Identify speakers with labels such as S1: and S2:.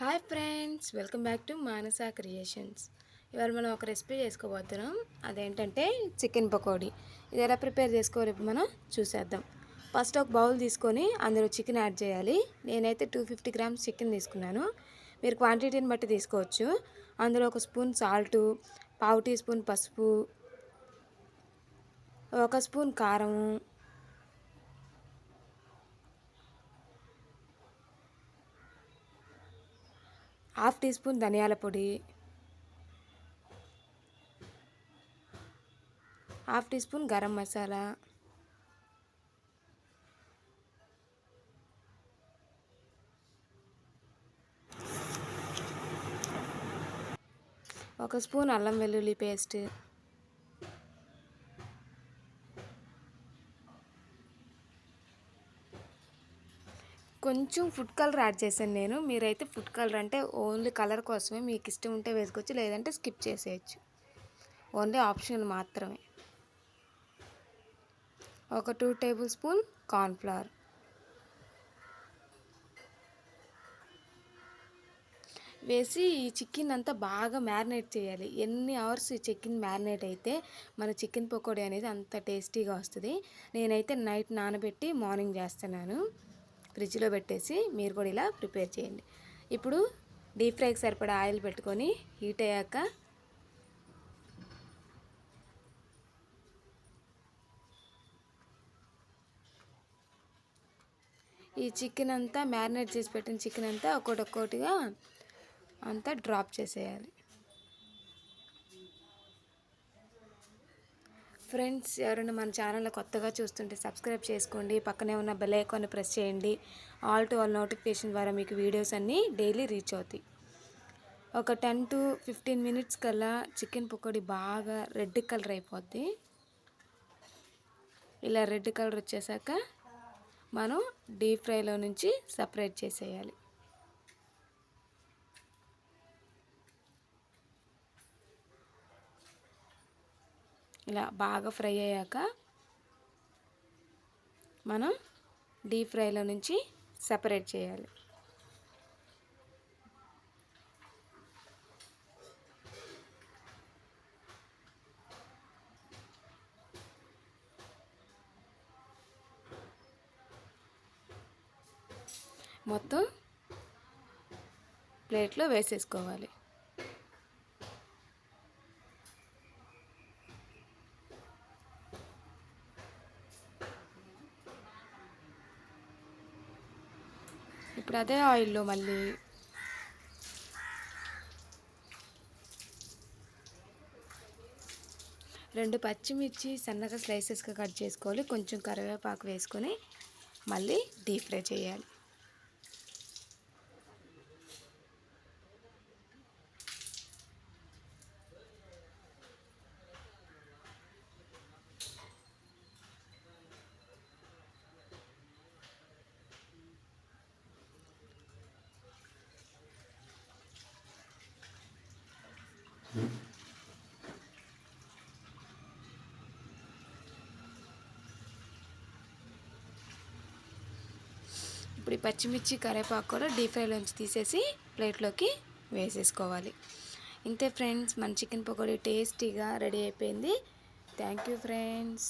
S1: Hi friends welcome back to Manasa creations. ఇవాళ మనం ఒక రెసిపీ చేసుకోబోతున్నాం. అదేంటంటే చికెన్ పకోడీ. ఇది ఎలా ప్రిపేర్ చేసుకోవాలి మనం చూసేద్దాం. ఫస్ట్ ఒక బౌల్ తీసుకొని అందులో చికెన్ యాడ్ చేయాలి. నేనైతే టూ ఫిఫ్టీ గ్రామ్స్ చికెన్ తీసుకున్నాను. మీరు క్వాంటిటీని బట్టి తీసుకోవచ్చు. అందులో ఒక స్పూన్ సాల్టు పావు టీ స్పూన్ పసుపు ఒక స్పూన్ కారము హాఫ్ టీ స్పూన్ ధనియాల పొడి half tea spoon garam masala ఒక స్పూన్ అల్లం వెల్లుల్లి పేస్ట్ కొంచెం ఫుడ్ కలర్ యాడ్ చేశాను నేను. మీరైతే ఫుడ్ కలర్ అంటే ఓన్లీ కలర్ కోసమే మీకు ఇష్టం ఉంటే వేసుకోవచ్చు లేదంటే స్కిప్ చేసేయచ్చు. ఓన్లీ ఆప్షనల్ మాత్రమే. ఒక టూ టేబుల్ స్పూన్ కార్న్ఫ్లవర్ వేసి ఈ చికెన్ అంతా బాగా మ్యారినేట్ చేయాలి. ఎన్ని అవర్స్ ఈ చికెన్ మ్యారినేట్ అయితే మన చికెన్ పకోడీ అనేది అంత టేస్టీగా వస్తుంది. నేనైతే నైట్ నానబెట్టి మార్నింగ్ చేస్తున్నాను. ఫ్రిడ్జ్లో పెట్టేసి మీరు కూడా ఇలా ప్రిపేర్ చేయండి. ఇప్పుడు డీప్ ఫ్రైకి సరిపడా ఆయిల్ పెట్టుకొని హీట్ అయ్యాక ఈ చికెన్ అంతా మ్యారినేట్ చేసి పెట్టిన చికెన్ అంతా ఒక్కొక్కటిగా అంతా డ్రాప్ చేసేయాలి. ఫ్రెండ్స్ ఎవరైనా మన ఛానల్లో కొత్తగా చూస్తుంటే సబ్స్క్రైబ్ చేసుకోండి. పక్కనే ఉన్న బెల్ ఐకాన్ని ప్రెస్ చేయండి. ఆల్ టు ఆల్ నోటిఫికేషన్ ద్వారా మీకు వీడియోస్ అన్నీ డైలీ రీచ్ అవుతాయి. ఒక టెన్ టు ఫిఫ్టీన్ మినిట్స్ కల్లా చికెన్ పకోడీ బాగా రెడ్ కలర్ అయిపోద్ది. ఇలా రెడ్ కలర్ వచ్చేసాక మనం డీప్ ఫ్రైలో నుంచి సపరేట్ చేసేయాలి. ఇలా బాగా ఫ్రై అయ్యాక మనం డీప్ ఫ్రైలో నుంచి సపరేట్ చేయాలి. మొత్తం ప్లేట్లో వేసేసుకోవాలి. ఇప్పుడు అదే ఆయిల్లో మళ్ళీ. రెండు పచ్చిమిర్చి సన్నగా స్లైసెస్గా కట్ చేసుకోవాలి. కొంచెం కరివేపాకు వేసుకొని మళ్ళీ డీప్ ఫ్రై చేయాలి. ఇప్పుడు ఈ పచ్చిమిర్చి కరివేపాకు కూడా డీప్ ఫ్రైలోంచి తీసేసి ప్లేట్లోకి వేసేసుకోవాలి. ఇంతే ఫ్రెండ్స్ మన చికెన్ పకోడీ టేస్టీగా రెడీ అయిపోయింది. Thank you friends.